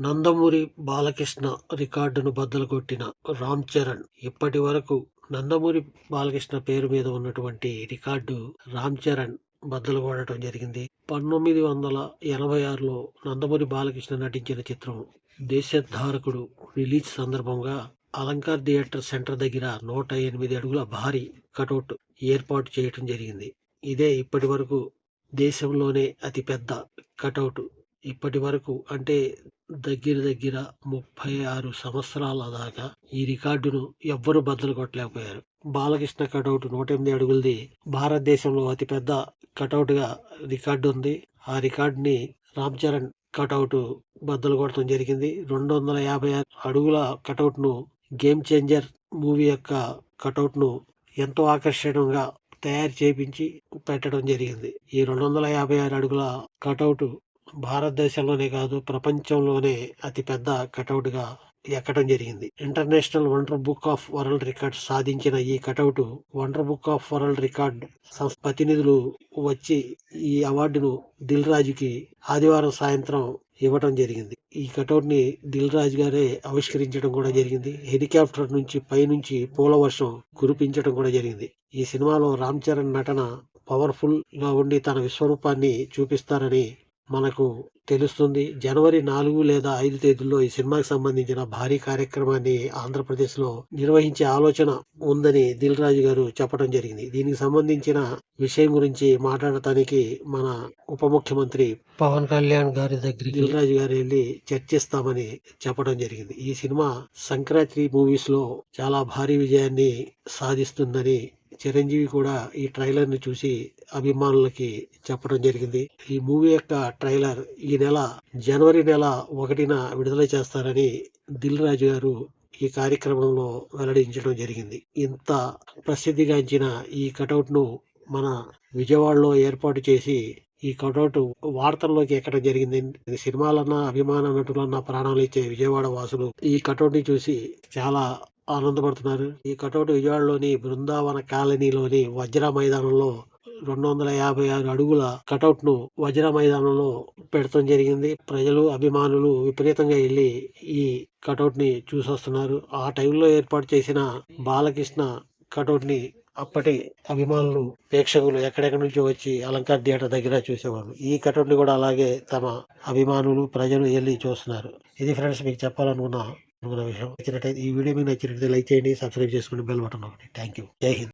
నందమూరి బాలకృష్ణ రికార్డును బద్దలుకొట్టిన రామ్ చరణ్ ఇప్పటి వరకు నందమూరి బాలకృష్ణ పేరు మీద ఉన్నటువంటి రికార్డు రామ్ చరణ్ బద్దలు కొడటం జరిగింది. పంతొమ్మిది వందల ఎనభై ఆరులో నందమూరి బాలకృష్ణ నటించిన చిత్రం దేశధారకుడు రిలీజ్ సందర్భంగా అలంకార్ థియేటర్ సెంటర్ దగ్గర నూట ఎనిమిది అడుగుల భారీ కటౌట్ ఏర్పాటు చేయటం జరిగింది. ఇదే ఇప్పటి వరకు దేశంలోనే అతి పెద్ద కటౌట్. ఇప్పటి వరకు అంటే దగ్గర దగ్గర ముప్పై ఆరు సంవత్సరాల దాకా ఈ రికార్డును ఎవ్వరూ బద్దలు కొట్టలేకపోయారు బాలకృష్ణ కటౌట్ నూట ఎనిమిది అడుగులది భారతదేశంలో అతిపెద్ద కటౌట్గా రికార్డు ఉంది. ఆ రికార్డుని రామ్ చరణ్ కటౌట్ బద్దలు కొట్టడం జరిగింది. రెండు వందల యాభై ఆరు అడుగుల కటౌట్ను గేమ్ చేంజర్ మూవీ యొక్క కటౌట్ను ఎంతో ఆకర్షణీయంగా తయారు చేపించి పెట్టడం జరిగింది. ఈ రెండు వందల యాభై ఆరు అడుగుల కటౌట్ భారతదేశంలోనే కాదు ప్రపంచంలోనే అతిపెద్ద కటౌట్గా ఎక్కడం జరిగింది. International wonder book of world record సాధించిన ఈ cutout wonder book of world record ప్రతినిధులు వచ్చి ఈ అవార్డును దిల్ రాజుకి ఆదివారం సాయంత్రం ఇవ్వటం జరిగింది. ఈ కటౌట్ని దిల్ రాజు గారే ఆవిష్కరించడం కూడా జరిగింది. హెలికాప్టర్ నుంచి పైనుంచి పూల వర్షం కురిపించడం కూడా జరిగింది. ఈ సినిమాలో రామ్ చరణ్ నటన పవర్ఫుల్గా ఉండి తన విశ్వరూపాన్ని చూపిస్తారని మనకు తెలుస్తుంది జనవరి నాలుగు లేదా ఐదు తేదీల్లో ఈ సినిమాకి సంబంధించిన భారీ కార్యక్రమాన్ని ఆంధ్రప్రదేశ్లో నిర్వహించే ఆలోచన ఉందని దిల్ రాజు గారు చెప్పడం జరిగింది. దీనికి సంబంధించిన విషయం గురించి మాట్లాడటానికి మన ఉప ముఖ్యమంత్రి పవన్ కళ్యాణ్ గారి దగ్గరికి దిల్ రాజు గారు వెళ్ళి చర్చిస్తామని చెప్పడం జరిగింది. ఈ సినిమా సంక్రాంతి మూవీస్లో చాలా భారీ విజయాన్ని సాధిస్తుందని చిరంజీవి కూడా ఈ ట్రైలర్ని చూసి అభిమానులకి చెప్పడం జరిగింది. ఈ మూవీ యొక్క ట్రైలర్ ఈ నెల జనవరి నెల ఒకటిన విడుదల చేస్తారని దిల్ రాజు గారు ఈ కార్యక్రమంలో వెల్లడించడం జరిగింది. ఇంత ప్రసిద్ధిగాంచిన ఈ కటౌట్ను మన విజయవాడలో ఏర్పాటు చేసి ఈ కటౌట్ వార్తల్లోకి ఎక్కడం జరిగింది. సినిమాలన్నా అభిమాన నటులన్నా ప్రాణాలు ఇచ్చే విజయవాడ వాసులు ఈ కటౌట్ని చూసి చాలా ఆనందపడుతున్నారు. ఈ కటౌట్ విజయవాడలోని బృందావన కాలనీలోని వజ్ర మైదానంలో రెండు వందల యాభై ఆరు అడుగుల కటౌట్ను వజ్ర మైదానంలో పెడతం జరిగింది. ప్రజలు అభిమానులు విపరీతంగా వెళ్ళి ఈ కటౌట్ని చూసొస్తున్నారు. ఆ టైంలో ఏర్పాటు చేసిన బాలకృష్ణ కటౌట్ని అప్పటి అభిమానులు ప్రేక్షకులు ఎక్కడెక్కడి నుంచో వచ్చి అలంకార్ థియేటర్ దగ్గర చూసేవారు. ఈ కటౌట్ని కూడా అలాగే తమ అభిమానులు ప్రజలు వెళ్ళి చూస్తున్నారు. ఇది ఫ్రెండ్స్ మీకు చెప్పాలనుకున్న అనుకున్న విషయం. నచ్చినట్టయితే ఈ వీడియో మీకు నచ్చినట్టయితే లైక్ చేయండి సబ్స్క్రైబ్ చేసుకోండి బెల్ బటన్ ఒకటి థ్యాంక్ యూ జై హింద్.